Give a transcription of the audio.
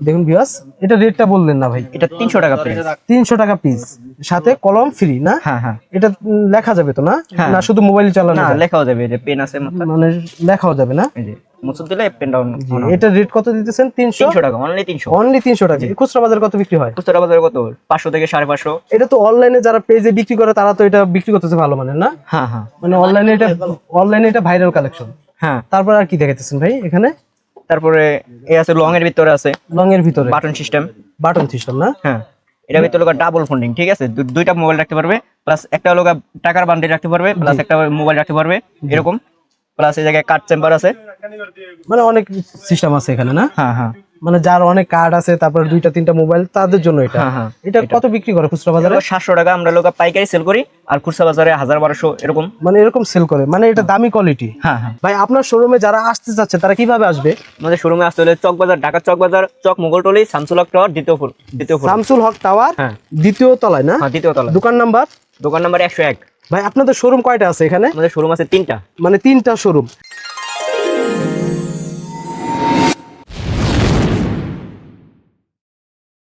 দেখুন বিয়াস এটা রেটটা বললেন না ভাই। এটা তিনশো টাকা প্রাইস তিনশো টাকা পিস সাথে কলম ফ্রি না? হ্যাঁ হ্যাঁ। এটা লেখা যাবে তো না? হ্যাঁ। না শুধু মোবাইল চালানো না লেখাও যাবে এই যে পেন আছে মানে লেখাও যাবে না? দিলে পেন ডাউন এটা রেট কত দিতেছেন? তিনশো? তিনশো টাকা অনলি তিনশো। অনলি তিনশো টাকা। খুচরা বাজার কত বিক্রি হয়? খুচরা বাজারে কত? পাঁচশো থেকে সাড়ে পাঁচশো। এটা তো অনলাইনে যারা পেজে বিক্রি করে তারা তো এটা বিক্রি করতেছে ভালো মানে না? হ্যাঁ হ্যাঁ। মানে অনলাইনে এটা অনলাইনে এটা ভাইরাল কালেকশন হ্যাঁ। তারপর আর কি দেখাইতেছেন ভাই এখানে? তারপরে এ আছে লং এর ভিতরে আছে। লং এর ভিতরে। বাটন সিস্টেম বাটন সিস্টেম না? হ্যাঁ এটা ভিতরে ডাবল ফোল্ডিং ঠিক আছে? দুইটা মোবাইল রাখতে পারবে প্লাস একটা লোক টাকার বান্ডিল রাখতে পারবে প্লাস একটা মোবাইল রাখতে পারবে এরকম। প্লাস এই জায়গায় কাট চেম্বার আছে। মানে অনেক সিস্টেম আছে এখানে না? হ্যাঁ হ্যাঁ। মানে যার অনেক কার্ড আছে তারপর দুইটা তিনটা মোবাইল তাদের জন্য এটা। হ্যাঁ, হ্যাঁ, এটা কত বিক্রি করে খুচরা বাজারে? সাতশো টাকা আমরা লোক পাইকারি সেল করি আর খুচরা বাজারে হাজার বারোশো এরকম। মানে এরকম সেল করে মানে এটা দামি কোয়ালিটি হ্যাঁ হ্যাঁ। ভাই আপনার শোরুমে যারা আসতে চাচ্ছে তারা কীভাবে আসবে? আমাদের শোরুমে আসতে হলে চক বাজার ঢাকা চক বাজার চক মোগলটলি শামসুলক টাওয়ার দ্বিতীয় ফ্লোর দ্বিতীয় ফ্লোর শামসুল হক টাওয়ার হ্যাঁ। দ্বিতীয় তলায় না? হ্যাঁ দ্বিতীয় তলায়। দোকান নাম্বার? দোকান নাম্বার একশো এক। ভাই আপনাদের শোরুম কয়টা আছে এখানে? আমাদের শোরুম আছে তিনটা। মানে তিনটা শোরুম